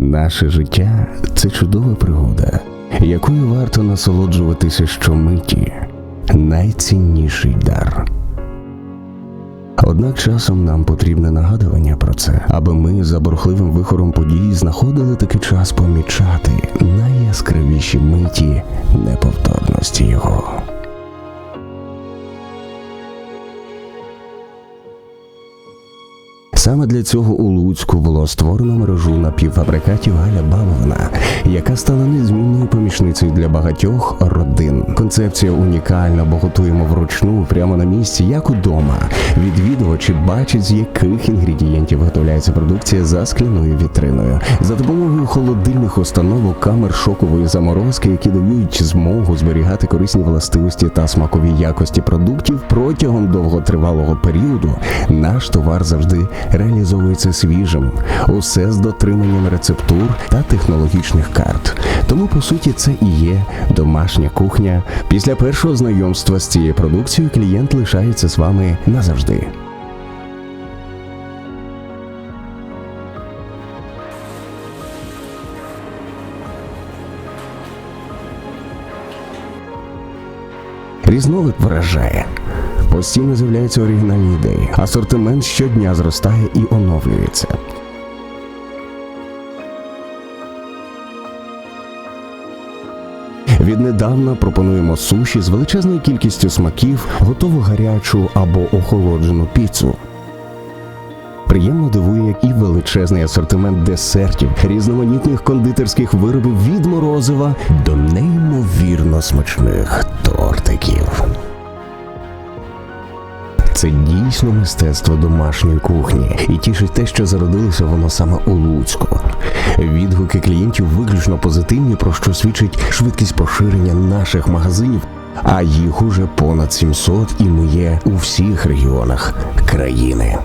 Наше життя це чудова пригода, якою варто насолоджуватися щомиті, найцінніший дар. Однак часом нам потрібне нагадування про це, аби ми за бурхливим вихором подій знаходили таки час помічати найяскравіші миті неповторності його. Саме для цього у Луцьку було створено мережу напівфабрикатів Галя Балована, яка стала незмінною помічницею для багатьох родин. Концепція унікальна, бо готуємо вручну прямо на місці, як удома. Відвідувачі бачать, з яких інгредієнтів виготовляється продукція за скляною вітриною. За допомогою холодильних установок, камер шокової заморозки, які дають змогу зберігати корисні властивості та смакові якості продуктів протягом довготривалого періоду, наш товар завжди реалізовується свіжим, усе з дотриманням рецептур та технологічних карт. Тому, по суті, це і є домашня кухня. Після першого знайомства з цією продукцією клієнт лишається з вами назавжди. Різновид вражає. Постійно з'являються оригінальні ідеї. Асортимент щодня зростає і оновлюється. Віднедавна пропонуємо суші з величезною кількістю смаків, готову гарячу або охолоджену піцу. Приємно дивує, і величезний асортимент десертів, різноманітних кондитерських виробів від морозива до неймовірно смачних тортиків. Це дійсно мистецтво домашньої кухні, і тішить те, що зародилося воно саме у Луцьку. Відгуки клієнтів виключно позитивні, про що свідчить швидкість поширення наших магазинів. А їх уже понад 700 і ми є у всіх регіонах країни.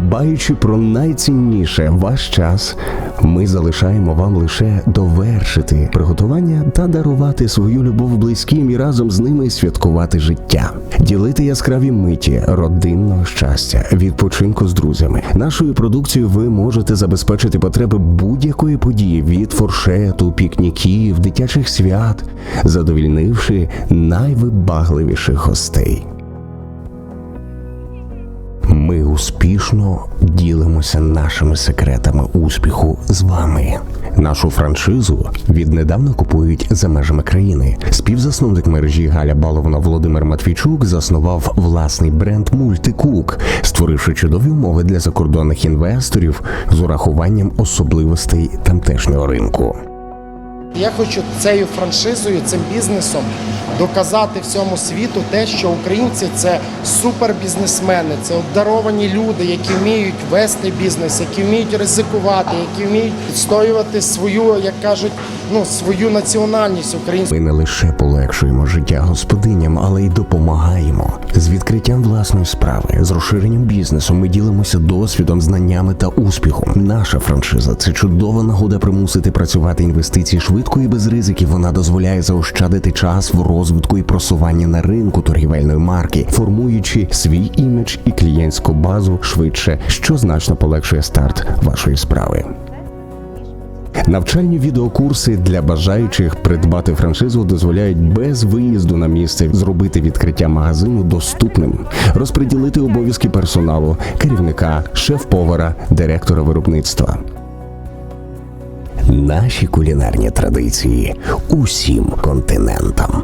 Дбаючи про найцінніше ваш час, ми залишаємо вам лише довершити приготування та дарувати свою любов близьким і разом з ними святкувати життя, ділити яскраві миті родинного щастя, відпочинку з друзями. Нашою продукцією ви можете забезпечити потреби будь-якої події від фуршету, пікніків, дитячих свят, задовільнивши найвибагливіших гостей. Ми успішно ділимося нашими секретами успіху з вами. Нашу франшизу віднедавна купують за межами країни. Співзасновник мережі Галя Баловна Володимир Матвійчук заснував власний бренд Мультикук, створивши чудові умови для закордонних інвесторів з урахуванням особливостей тамтешнього ринку. Я хочу цією франшизою, цим бізнесом доказати всьому світу те, що українці це супербізнесмени, це обдаровані люди, які вміють вести бізнес, які вміють ризикувати, які вміють відстоювати свою, як кажуть, ну свою національність українську. Ми не лише полегшуємо життя господиням, але й допомагаємо з відкриттям власної справи, з розширенням бізнесу. Ми ділимося досвідом, знаннями та успіхом. Наша франшиза це чудова нагода примусити працювати інвестиції швидко і без ризиків. Вона дозволяє заощадити час в розвитку і просуванні на ринку торгівельної марки, формуючи свій імідж і клієнтську базу швидше, що значно полегшує старт вашої справи. Навчальні відеокурси для бажаючих придбати франшизу дозволяють без виїзду на місце зробити відкриття магазину доступним, розподілити обов'язки персоналу, керівника, шеф-повара, директора виробництва. Наші кулінарні традиції усім континентам.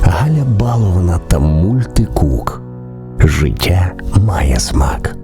Галя Балована та мультикук. Життя має смак.